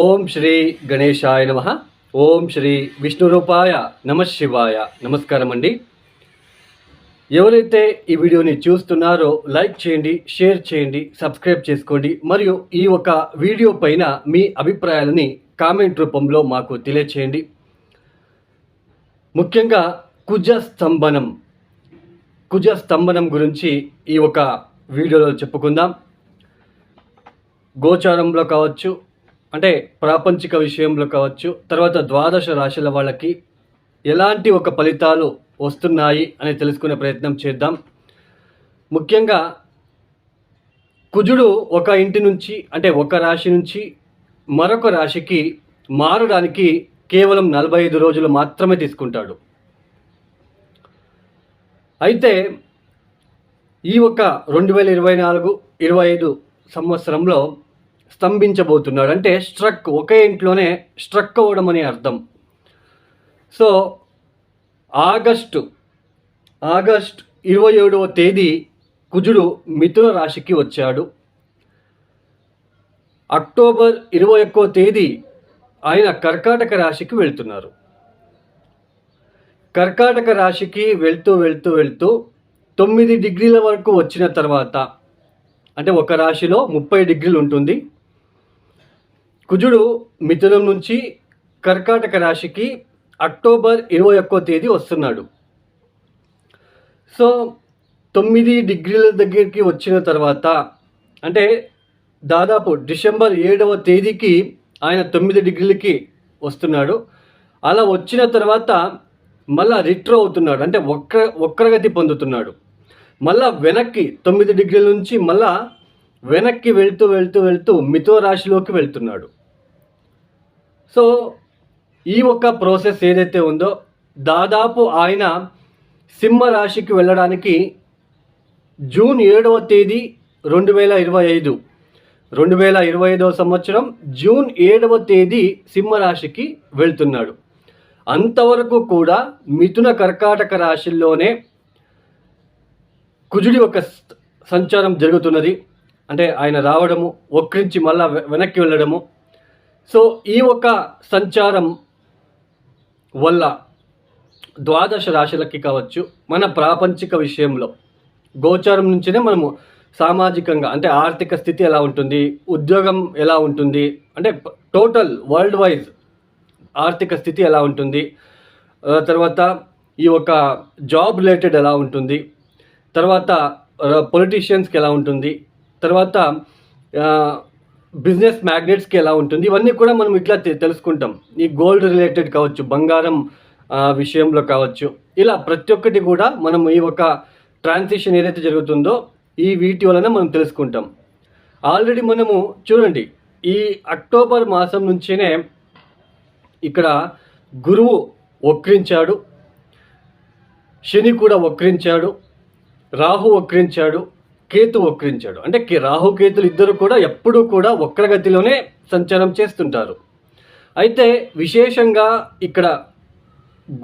ఓం శ్రీ గణేశాయ నమ. ఓం శ్రీ విష్ణురూపాయ నమ శివాయ. నమస్కారం అండి ఎవరైతే ఈ వీడియోని చూస్తున్నారో లైక్ చేయండి షేర్ చేయండి సబ్స్క్రైబ్ చేసుకోండి. మరియు ఈ ఒక వీడియో పైన మీ అభిప్రాయాలని కామెంట్ రూపంలో మాకు తెలియచేయండి. ముఖ్యంగా కుజ స్తంభనం కుజ స్తంభనం గురించి ఈ ఒక వీడియోలో చెప్పుకుందాం. గోచారంలో కావచ్చు అంటే ప్రాపంచిక విషయంలో కావచ్చు తర్వాత ద్వాదశ రాశుల వాళ్ళకి ఎలాంటి ఒక ఫలితాలు వస్తున్నాయి అని తెలుసుకునే ప్రయత్నం చేద్దాం. ముఖ్యంగా కుజుడు ఒక ఇంటి నుంచి అంటే ఒక రాశి నుంచి మరొక రాశికి మారడానికి కేవలం నలభై ఐదు రోజులు మాత్రమే తీసుకుంటాడు. అయితే ఈ ఒక రెండు వేల ఇరవై నాలుగు ఇరవై ఐదు సంవత్సరంలో స్తంభించబోతున్నాడు అంటే స్ట్రక్ ఒకే ఇంట్లోనే స్ట్రక్ అవ్వడం అనే అర్థం. సో ఆగస్టు ఆగస్ట్ ఇరవై ఏడవ తేదీ కుజుడు మిథున రాశికి వచ్చాడు. అక్టోబర్ ఇరవై ఒక్కో తేదీ ఆయన కర్కాటక రాశికి వెళ్తున్నారు. కర్కాటక రాశికి వెళ్తూ వెళ్తూ వెళ్తూ తొమ్మిది డిగ్రీల వరకు వచ్చిన తర్వాత అంటే ఒక రాశిలో ముప్పై డిగ్రీలు ఉంటుంది. కుజుడు మిథునం నుంచి కర్కాటక రాశికి అక్టోబర్ ఇరవై ఒక్కో తేదీ వస్తున్నాడు. సో తొమ్మిది డిగ్రీల దగ్గరికి వచ్చిన తర్వాత అంటే దాదాపు డిసెంబర్ ఏడవ తేదీకి ఆయన తొమ్మిది డిగ్రీలకి వస్తున్నాడు. అలా వచ్చిన తర్వాత మళ్ళా రిట్రో అవుతున్నాడు అంటే వక్ర వక్రగతి పొందుతున్నాడు. మళ్ళా వెనక్కి తొమ్మిది డిగ్రీల నుంచి మళ్ళా వెనక్కి వెళ్తూ వెళ్తూ వెళ్తూ మిథో రాశిలోకి వెళ్తున్నాడు. సో ఈ ఒక్క ప్రాసెస్ ఏదైతే ఉందో దాదాపు ఆయన సింహ రాశికి వెళ్ళడానికి జూన్ ఏడవ తేదీ రెండు వేల ఇరవై ఐదు. రెండు వేల ఇరవై ఐదవ సంవత్సరం జూన్ ఏడవ తేదీ సింహరాశికి వెళ్తున్నాడు. అంతవరకు కూడా మిథున కర్కాటక రాశిల్లోనే కుజుడి ఒక స- సంచారం జరుగుతున్నది. అంటే ఆయన రావడము ఒక్కరించి మళ్ళా వె- వెనక్కి వెళ్ళడము సో ఈ ఒక సంచారం వల్ల ద్వాదశ రాశులకి కావచ్చు మన ప్రాపంచిక విషయంలో గోచారం నుంచినే మనము సామాజికంగా అంటే ఆర్థిక స్థితి ఎలా ఉంటుంది ఉద్యోగం ఎలా ఉంటుంది అంటే టోటల్ వరల్డ్ వైజ్ ఆర్థిక స్థితి ఎలా ఉంటుంది తర్వాత ఈ ఒక జాబ్ రిలేటెడ్ ఎలా ఉంటుంది తర్వాత పొలిటీషియన్స్కి ఎలా ఉంటుంది తర్వాత బిజినెస్ మ్యాగ్నెట్స్కి ఎలా ఉంటుంది? ఇవన్నీ కూడా మనం ఇట్లా తె- తెలుసుకుంటాం. ఈ గోల్డ్ రిలేటెడ్ కావచ్చు బంగారం విషయంలో కావచ్చు. ఇలా ప్రతి ఒక్కటి కూడా మనం ఈ ఒక ట్రాన్సిషన్ ఏదైతే జరుగుతుందో ఈ వీటి వలన మనం తెలుసుకుంటాం. ఆల్రెడీ మనము చూడండి ఈ అక్టోబర్ మాసం నుంచినే ఇక్కడ గురువు వక్రించాడు శని కూడా వక్రించాడు రాహు వక్రించాడు కేతు వక్రించాడు. అంటే కే- రాహు కేతులు ఇద్దరు కూడా ఎప్పుడూ కూడా వక్రగతిలోనే సంచారం చేస్తుంటారు. అయితే విశేషంగా ఇక్కడ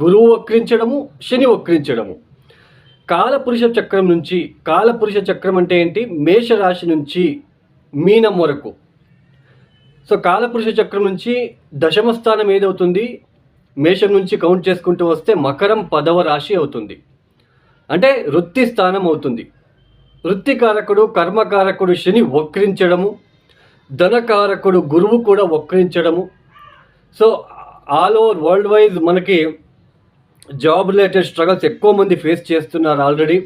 గురువు వక్రించడము శని వక్రించడము. కాలపురుష చక్రం నుంచి కాలపురుష చక్రం అంటే ఏంటి? మేషరాశి నుంచి మీనం వరకు. సో కాలపురుష చక్రం నుంచి దశమ స్థానం ఏదవుతుంది? మేషం నుంచి కౌంట్ చేసుకుంటూ వస్తే మకరం పదవ రాశి అవుతుంది. అంటే వృత్తి స్థానం అవుతుంది. వృత్తికారకుడు కర్మకారకుడు శని వక్రించడము ధనకారకుడు గురువు కూడా వక్రించడము. So all over world wise మనకి జాబ్ రిలేటెడ్ స్ట్రగల్స్ ఎక్కువ మంది ఫేస్ చేస్తున్నారు ఆల్రెడీ.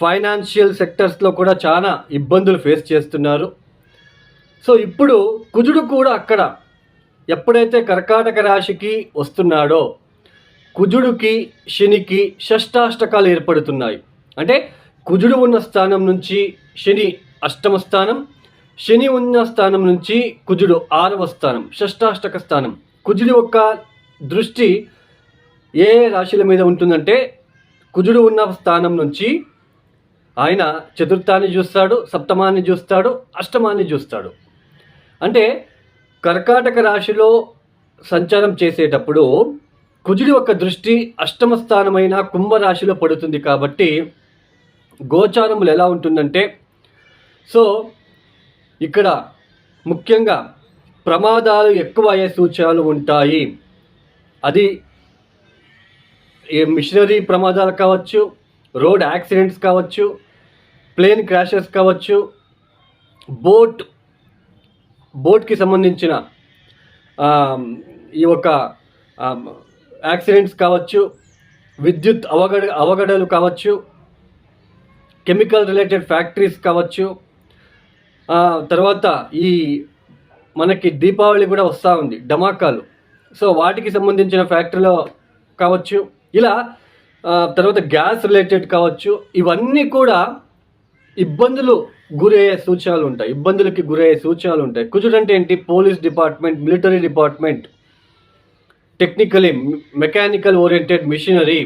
ఫైనాన్షియల్ సెక్టర్స్లో కూడా చాలా ఇబ్బందులు ఫేస్ చేస్తున్నారు. సో ఇప్పుడు కుజుడు కూడా అక్కడ ఎప్పుడైతే కర్కాటక రాశికి వస్తున్నాడో కుజుడికి శనికి షష్టాష్టకాలు ఏర్పడుతున్నాయి. అంటే కుజుడు ఉన్న స్థానం నుంచి శని అష్టమ స్థానం శని ఉన్న స్థానం నుంచి కుజుడు ఆరవ స్థానం షష్టాష్టక స్థానం. కుజుడి యొక్క దృష్టి ఏ ఏ రాశుల మీద ఉంటుందంటే కుజుడు ఉన్న స్థానం నుంచి ఆయన చతుర్థాన్ని చూస్తాడు సప్తమాన్ని చూస్తాడు అష్టమాన్ని చూస్తాడు. అంటే కర్కాటక రాశిలో సంచారం చేసేటప్పుడు కుజుడి యొక్క దృష్టి అష్టమ స్థానమైన కుంభరాశిలో పడుతుంది కాబట్టి గోచారములు ఎలా ఉంటుందంటే సో ఇక్కడ ముఖ్యంగా ప్రమాదాలు ఎక్కువ అయ్యే సూచనలు ఉంటాయి. అది మిషనరీ ప్రమాదాలు కావచ్చు రోడ్ యాక్సిడెంట్స్ కావచ్చు ప్లేన్ క్రాషెస్ కావచ్చు బోట్ బోట్కి సంబంధించిన ఈ యొక్క యాక్సిడెంట్స్ కావచ్చు విద్యుత్ అవగడ అవగడలు కావచ్చు కెమికల్ రిలేటెడ్ ఫ్యాక్టరీస్ కావచ్చు. తర్వాత ఈ మనకి దీపావళి కూడా వస్తూ ఉంది డమాకాలు సో వాటికి సంబంధించిన ఫ్యాక్టరీలో కావచ్చు ఇలా తర్వాత గ్యాస్ రిలేటెడ్ కావచ్చు ఇవన్నీ కూడా ఇబ్బందులు గురయ్యే సూచనలు ఉంటాయి ఇబ్బందులకి గురయ్యే సూచనలు ఉంటాయి. కుజుడు అంటే ఏంటి? Police department military department. Technically mechanical oriented machinery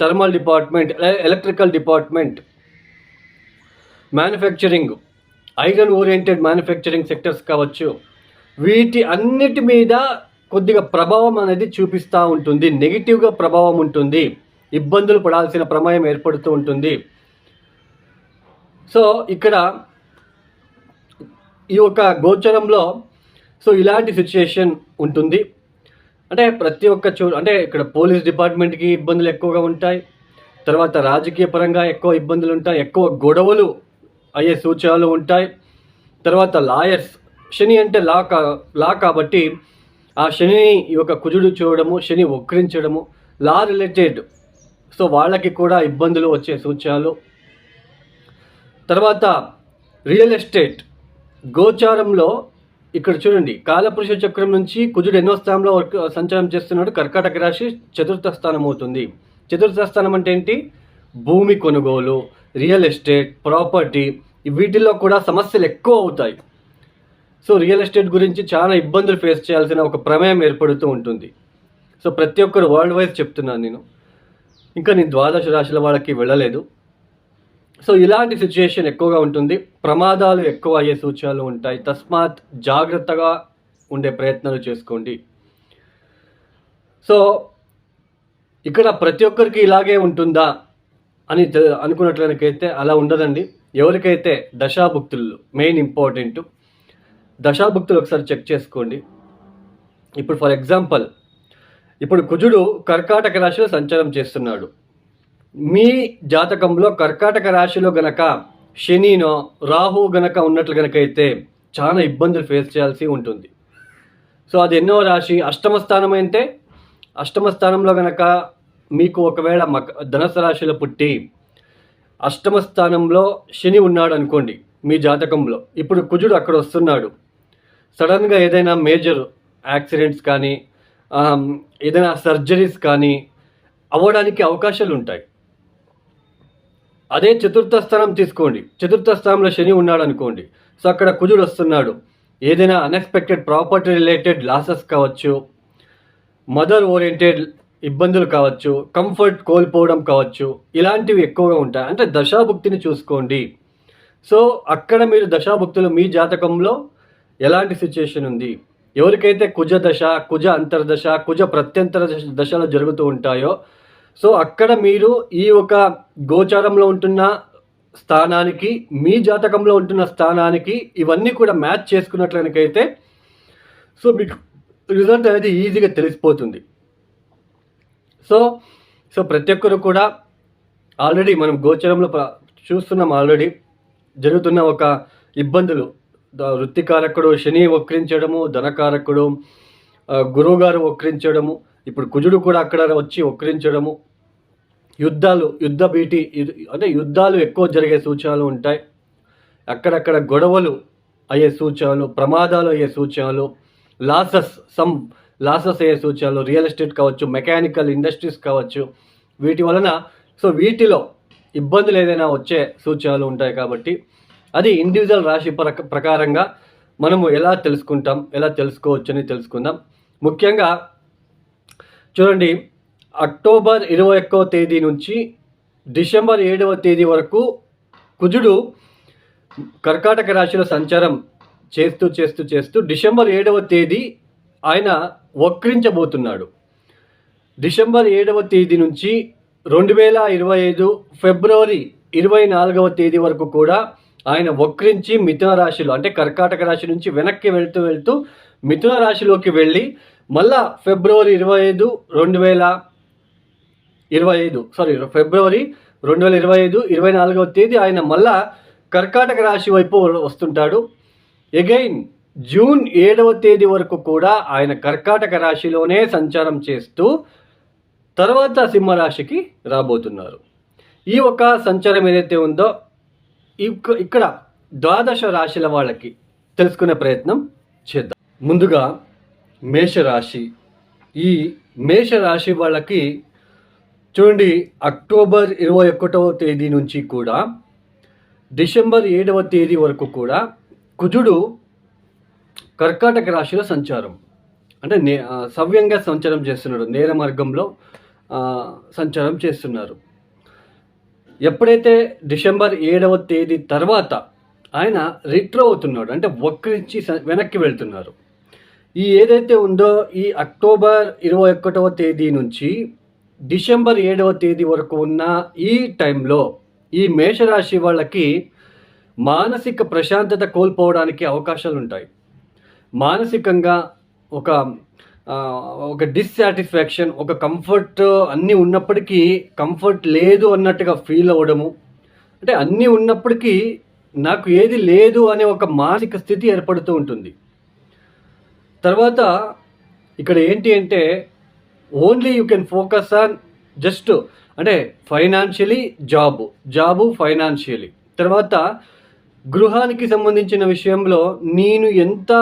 thermal department electrical department. Manufacturing iron oriented manufacturing sectors కావచ్చు. వీటి అన్నిటి మీద కొద్దిగా ప్రభావం అనేది చూపిస్తూ ఉంటుంది. నెగిటివ్గా ప్రభావం ఉంటుంది. ఇబ్బందులు పడాల్సిన ప్రమాయం ఏర్పడుతూ ఉంటుంది. సో ఇక్కడ ఈ యొక్క గోచరంలో సో ఇలాంటి సిచ్యుయేషన్ ఉంటుంది. అంటే ప్రతి ఒక్క చో అంటే ఇక్కడ పోలీస్ డిపార్ట్మెంట్కి ఇబ్బందులు ఎక్కువగా ఉంటాయి. తర్వాత రాజకీయ పరంగా ఎక్కువ ఇబ్బందులు ఉంటాయి. ఎక్కువ గొడవలు అయ్యే సూచనలు ఉంటాయి. తర్వాత లాయర్స్. శని అంటే లా కా లా కాబట్టి ఆ శనిని ఈ యొక్క కుజుడు చూడడము శని వక్రించడము లా రిలేటెడ్. సో వాళ్ళకి కూడా ఇబ్బందులు వచ్చే సూచనలు. తర్వాత రియల్ ఎస్టేట్. గోచారంలో ఇక్కడ చూడండి. కాలపురుష చక్రం నుంచి కుజుడు ఎన్నో స్థానంలో సంచారం చేస్తున్నాడు. కర్కాటక రాశి చతుర్థ స్థానం అవుతుంది. చతుర్థ స్థానం అంటే ఏంటి? భూమి కొనుగోలు. రియల్ ఎస్టేట్ ప్రాపర్టీ వీటిల్లో కూడా సమస్యలు ఎక్కువ అవుతాయి. సో రియల్ ఎస్టేట్ గురించి చాలా ఇబ్బందులు ఫేస్ చేయాల్సిన ఒక ప్రమేయం ఏర్పడుతూ ఉంటుంది. సో ప్రతి ఒక్కరు వరల్డ్ వైజ్ చెప్తున్నాను నేను. ఇంకా నేను ద్వాదశ రాశుల వాళ్ళకి వెళ్ళలేదు. సో ఇలాంటి సిచ్యుయేషన్ ఎక్కువగా ఉంటుంది. ప్రమాదాలు ఎక్కువ అయ్యే సూచనలు ఉంటాయి. తస్మాత్ జాగ్రత్తగా ఉండే ప్రయత్నాలు చేసుకోండి. సో ఇక్కడ ప్రతి ఒక్కరికి ఇలాగే ఉంటుందా? అని తె- అలా ఉండదండి. ఎవరికైతే దశాభుక్తులు మెయిన్ ఇంపార్టెంట్ దశాభుక్తులు ఒకసారి చెక్ చేసుకోండి. ఇప్పుడు ఫర్ ఎగ్జాంపుల్ ఇప్పుడు కుజుడు కర్కాటక రాశిలో సంచారం చేస్తున్నాడు. మీ జాతకంలో కర్కాటక రాశిలో గనక శనినో రాహు గనక ఉన్నట్లు గనక అయితే చాలా ఇబ్బందులు ఫేస్ చేయాల్సి ఉంటుంది. సో అది ఎన్నో రాశి అష్టమ స్థానం అయితే అష్టమ స్థానంలో గనక మీకు ఒకవేళ మక ధనస్సు రాశిలో పుట్టి అష్టమ స్థానంలో శని ఉన్నాడు అనుకోండి మీ జాతకంలో. ఇప్పుడు కుజుడు అక్కడ వస్తున్నాడు. సడన్గా ఏదైనా మేజర్ యాక్సిడెంట్స్ కానీ ఏదైనా సర్జరీస్ కానీ అవ్వడానికి అవకాశాలు ఉంటాయి. అదే చతుర్థ స్థానం తీసుకోండి. చతుర్థ స్థానంలో శని ఉన్నాడు అనుకోండి సో అక్కడ కుజుడు వస్తున్నాడు. ఏదైనా అన్ఎక్స్పెక్టెడ్ ప్రాపర్టీ రిలేటెడ్ లాసెస్ కావచ్చు మదర్ ఓరియంటెడ్ ఇబ్బందులు కావచ్చు కంఫర్ట్ కోల్పోవడం కావచ్చు ఇలాంటివి ఎక్కువగా ఉంటాయి. అంటే దశాభుక్తిని చూసుకోండి. సో అక్కడ మీరు దశాభుక్తులు మీ జాతకంలో ఎలాంటి సిచ్యుయేషన్ ఉంది? ఎవరికైతే కుజ దశ కుజ అంతర్దశ కుజ ప్రత్యంతర దశ- దశలు జరుగుతూ ఉంటాయో సో అక్కడ మీరు ఈ ఒక గోచారంలో ఉంటున్న స్థానానికి మీ జాతకంలో ఉంటున్న స్థానానికి ఇవన్నీ కూడా మ్యాచ్ చేసుకున్నట్లయితే సో మీకు రిజల్ట్ అనేది ఈజీగా తెలిసిపోతుంది. సో సో ప్రతి ఒక్కరు కూడా ఆల్రెడీ మనం గోచరంలో చూస్తున్నాం ఆల్రెడీ జరుగుతున్న ఒక ఇబ్బందులు. వృత్తికారకుడు శని వక్రించడము ధనకారకుడు గురువుగారు వక్రించడము ఇప్పుడు కుజుడు కూడా అక్కడ వచ్చి వక్రించడము. యుద్ధాలు యుద్ధ భీటి అంటే యుద్ధాలు ఎక్కువ జరిగే సూచనలు ఉంటాయి. అక్కడక్కడ గొడవలు అయ్యే సూచనలు ప్రమాదాలు అయ్యే సూచనలు లాసెస్ సమ్ లాసెస్ అయ్యే సూచనలు రియల్ ఎస్టేట్ కావచ్చు మెకానికల్ ఇండస్ట్రీస్ కావచ్చు వీటి వలన సో వీటిలో ఇబ్బందులు ఏదైనా వచ్చే సూచనలు ఉంటాయి కాబట్టి అది ఇండివిజువల్ రాశి ప్రకారంగా మనము ఎలా తెలుసుకుంటాం ఎలా తెలుసుకోవచ్చు అని తెలుసుకుందాం. ముఖ్యంగా చూడండి అక్టోబర్ ఇరవై ఒక్కవ తేదీ నుంచి డిసెంబర్ ఏడవ తేదీ వరకు కుజుడు కర్కాటక రాశిలో సంచారం చేస్తూ చేస్తూ చేస్తూ డిసెంబర్ ఏడవ తేదీ ఆయన వక్రించబోతున్నాడు. డిసెంబర్ ఏడవ తేదీ నుంచి రెండు వేల ఇరవై ఐదు ఫిబ్రవరి ఇరవై నాలుగవ తేదీ వరకు కూడా ఆయన వక్రించి మిథున రాశిలో అంటే కర్కాటక రాశి నుంచి వెనక్కి వెళ్తూ వెళ్తూ మిథున రాశిలోకి వెళ్ళి మళ్ళా ఫిబ్రవరి ఇరవై ఐదు రెండు వేల ఇరవై ఐదు సారీ ఫిబ్రవరి రెండు వేల ఇరవై ఐదు ఇరవై నాలుగవ తేదీ ఆయన మళ్ళా కర్కాటక రాశి వైపు వస్తుంటాడు. ఎగైన్ జూన్ ఏడవ తేదీ వరకు కూడా ఆయన కర్కాటక రాశిలోనే సంచారం చేస్తూ తర్వాత సింహరాశికి రాబోతున్నారు. ఈ ఒక సంచారం ఏదైతే ఉందో ఇక్కడ ద్వాదశ రాశుల వాళ్ళకి తెలుసుకునే ప్రయత్నం చేద్దాం. ముందుగా మేషరాశి. ఈ మేషరాశి వాళ్ళకి చూడండి అక్టోబర్ ఇరవై ఒకటవ తేదీ నుంచి కూడా డిసెంబర్ ఏడవ తేదీ వరకు కూడా కుజుడు కర్కాటక రాశిలో సంచారం. అంటే నే సవ్యంగా సంచారం చేస్తున్నాడు నేర మార్గంలో సంచారం చేస్తున్నారు. ఎప్పుడైతే డిసెంబర్ ఏడవ తేదీ తర్వాత ఆయన రిట్రో అవుతున్నాడు అంటే వక్రించి వెనక్కి వెళ్తున్నారు. ఈ ఏదైతే ఉందో ఈ అక్టోబర్ ఇరవై ఒకటవ తేదీ నుంచి డిసెంబర్ ఏడవ తేదీ వరకు ఉన్న ఈ టైంలో ఈ మేషరాశి వాళ్ళకి మానసిక ప్రశాంతత కోల్పోవడానికి అవకాశాలు ఉంటాయి మానసికంగా ఒక ఒక డిస్సాటిస్ఫాక్షన్ ఒక కంఫర్ట్ అన్నీ ఉన్నప్పటికీ కంఫర్ట్ లేదు అన్నట్టుగా ఫీల్ అవ్వడము. అంటే అన్నీ ఉన్నప్పటికీ నాకు ఏది లేదు అనే ఒక మానసిక స్థితి ఏర్పడుతూ ఉంటుంది. తర్వాత ఇక్కడ ఏంటి అంటే only you can focus on just అంటే ఫైనాన్షియలీ జాబు జాబు ఫైనాన్షియలీ తర్వాత గృహానికి సంబంధించిన విషయంలో నేను ఎంత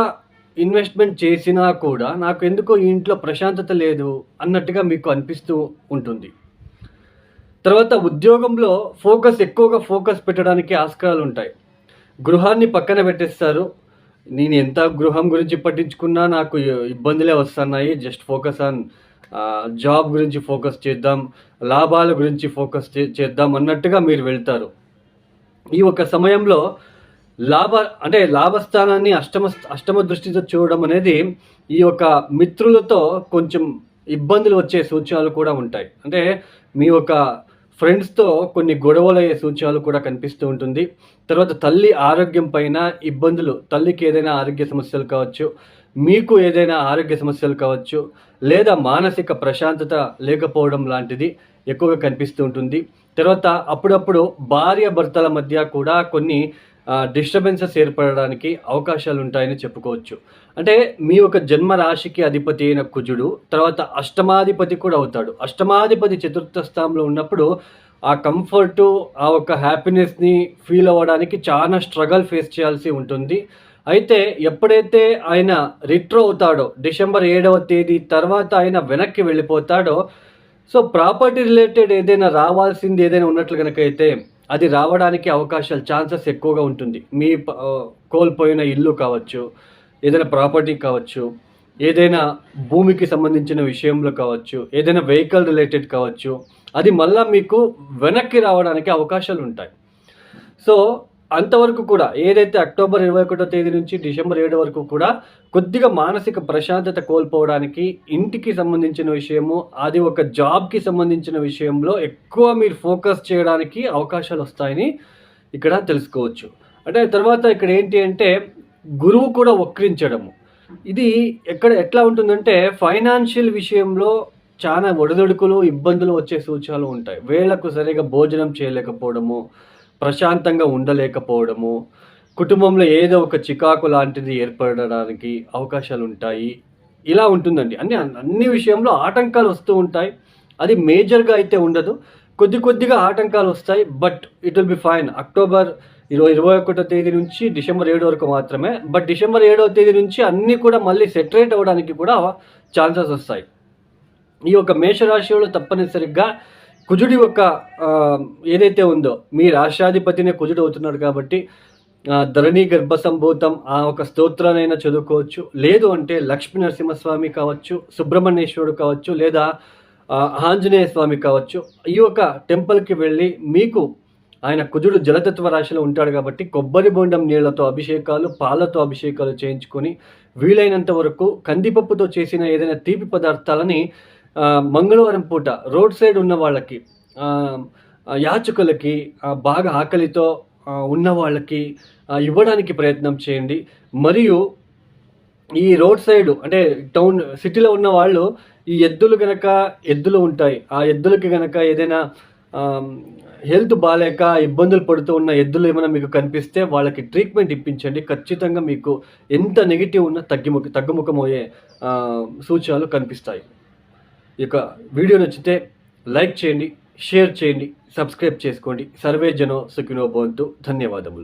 ఇన్వెస్ట్మెంట్ చేసినా కూడా నాకు ఎందుకో ఈ ఇంట్లో ప్రశాంతత లేదు అన్నట్టుగా మీకు అనిపిస్తూ ఉంటుంది. తర్వాత ఉద్యోగంలో ఫోకస్ ఎక్కువగా ఫోకస్ పెట్టడానికి ఆస్కారాలు ఉంటాయి. గృహాన్ని పక్కన పెట్టేస్తారు. నేను ఎంత గృహం గురించి పట్టించుకున్నా నాకు ఇబ్బందులే వస్తున్నాయి. జస్ట్ ఫోకస్ ఆన్ జాబ్ గురించి ఫోకస్ చేద్దాం లాభాల గురించి ఫోకస్ చే- చేద్దాం అన్నట్టుగా మీరు వెళ్తారు. ఈ ఒక సమయంలో లాభ అంటే లాభస్థానాన్ని అష్టమ అష్టమ దృష్టితో చూడడం అనేది ఈ యొక్క మిత్రులతో కొంచెం ఇబ్బందులు వచ్చే సూచనలు కూడా ఉంటాయి. అంటే మీ యొక్క ఫ్రెండ్స్తో కొన్ని గొడవలు అయ్యే సూచనలు కూడా కనిపిస్తూ ఉంటుంది. తర్వాత తల్లి ఆరోగ్యం పైన ఇబ్బందులు తల్లికి ఏదైనా ఆరోగ్య సమస్యలు కావచ్చు మీకు ఏదైనా ఆరోగ్య సమస్యలు కావచ్చు లేదా మానసిక ప్రశాంతత లేకపోవడం లాంటిది ఎక్కువగా కనిపిస్తూ ఉంటుంది. తర్వాత అప్పుడప్పుడు భార్య భర్తల మధ్య కూడా కొన్ని డిస్టర్బెన్సెస్ ఏర్పడడానికి అవకాశాలు ఉంటాయని చెప్పుకోవచ్చు. అంటే మీ యొక్క జన్మ రాశికి అధిపతి అయిన కుజుడు తర్వాత అష్టమాధిపతి కూడా అవుతాడు. అష్టమాధిపతి చతుర్థ స్థానంలో ఉన్నప్పుడు ఆ కంఫర్టు ఆ ఒక హ్యాపీనెస్ని ఫీల్ అవ్వడానికి చాలా స్ట్రగల్ ఫేస్ చేయాల్సి ఉంటుంది. అయితే ఎప్పుడైతే ఆయన రిట్రో అవుతాడో డిసెంబర్ ఏడవ తేదీ తర్వాత ఆయన వెనక్కి వెళ్ళిపోతాడో సో ప్రాపర్టీ రిలేటెడ్ ఏదైనా రావాల్సింది ఏదైనా ఉన్నట్లు కనుక అయితే అది రావడానికి అవకాశాలు ఛాన్సెస్ ఎక్కువగా ఉంటుంది. మీ కోల్పోయిన ఇల్లు కావచ్చు ఏదైనా ప్రాపర్టీ కావచ్చు ఏదైనా భూమికి సంబంధించిన విషయంలో కావచ్చు ఏదైనా వెహికల్ రిలేటెడ్ కావచ్చు అది మళ్ళీ మీకు వెనక్కి రావడానికి అవకాశాలు ఉంటాయి. సో అంతవరకు కూడా ఏదైతే అక్టోబర్ ఇరవై ఒకటో తేదీ నుంచి డిసెంబర్ ఏడు వరకు కూడా కొద్దిగా మానసిక ప్రశాంతత కోల్పోవడానికి ఇంటికి సంబంధించిన విషయము అది ఒక జాబ్కి సంబంధించిన విషయంలో ఎక్కువ మీరు ఫోకస్ చేయడానికి అవకాశాలు వస్తాయని ఇక్కడ తెలుసుకోవచ్చు. అంటే తర్వాత ఇక్కడ ఏంటి అంటే గురువు కూడా వక్రించడము. ఇది ఎక్కడ ఎట్లా ఉంటుందంటే ఫైనాన్షియల్ విషయంలో చాలా ఒడిదొడుకులు ఇబ్బందులు వచ్చే సూచనలు ఉంటాయి. వేళకు సరిగా భోజనం చేయలేకపోవడము ప్రశాంతంగా ఉండలేకపోవడము కుటుంబంలో ఏదో ఒక చికాకు లాంటిది ఏర్పడడానికి అవకాశాలు ఉంటాయి ఇలా ఉంటుందండి. అన్ని అన్ని విషయంలో ఆటంకాలు వస్తూ ఉంటాయి. అది మేజర్గా అయితే ఉండదు. కొద్ది కొద్దిగా ఆటంకాలు వస్తాయి. But it will be fine. October ఇరవై ఇరవై ఒకటో తేదీ నుంచి డిసెంబర్ ఏడు వరకు మాత్రమే. బట్ డిసెంబర్ ఏడవ తేదీ నుంచి అన్నీ కూడా మళ్ళీ సెటరేట్ అవ్వడానికి కూడా ఛాన్సెస్ వస్తాయి. ఈ యొక్క మేషరాశిలో తప్పనిసరిగా కుజుడి యొక్క ఏదైతే ఉందో మీ రాష్ట్రాధిపతినే కుజుడు అవుతున్నాడు కాబట్టి ధరణి గర్భ సంభూతం ఆ ఒక స్తోత్రానైనా చదువుకోవచ్చు. లేదు అంటే లక్ష్మీ నరసింహస్వామి కావచ్చు సుబ్రహ్మణ్యేశ్వరుడు కావచ్చు లేదా ఆంజనేయ స్వామి కావచ్చు. ఈ యొక్క టెంపుల్కి వెళ్ళి మీకు ఆయన కుజుడు జలతత్వ రాశిలో ఉంటాడు కాబట్టి కొబ్బరి బొండం నీళ్ళతో అభిషేకాలు పాలతో అభిషేకాలు చేయించుకొని వీలైనంత వరకు కందిపప్పుతో చేసిన ఏదైనా తీపి పదార్థాలని మంగళవారం పూట రోడ్ సైడ్ ఉన్న వాళ్ళకి యాచకులకి బాగా ఆకలితో ఉన్న వాళ్ళకి ఇవ్వడానికి ప్రయత్నం చేయండి. మరియు ఈ రోడ్ సైడ్ అంటే టౌన్ సిటీలో ఉన్న వాళ్ళు ఈ ఎద్దులు గనక ఎద్దులు ఉంటాయి. ఆ ఎద్దులకి గనక ఏదైనా హెల్త్ బాగాలేక ఇబ్బందులు పడుతూ ఉన్న ఎద్దులు ఏమైనా మీకు కనిపిస్తే వాళ్ళకి ట్రీట్మెంట్ ఇప్పించండి. ఖచ్చితంగా మీకు ఎంత నెగిటివ్ ఉన్నా తగ్గిముఖ తగ్గుముఖమయ్యే సూచనలు కనిపిస్తాయి. ఇక వీడియో నచ్చితే లైక్ చేయండి షేర్ చేయండి సబ్స్క్రైబ్ చేసుకోండి. సర్వే జనో సుఖినో భవంతు. ధన్యవాదములు.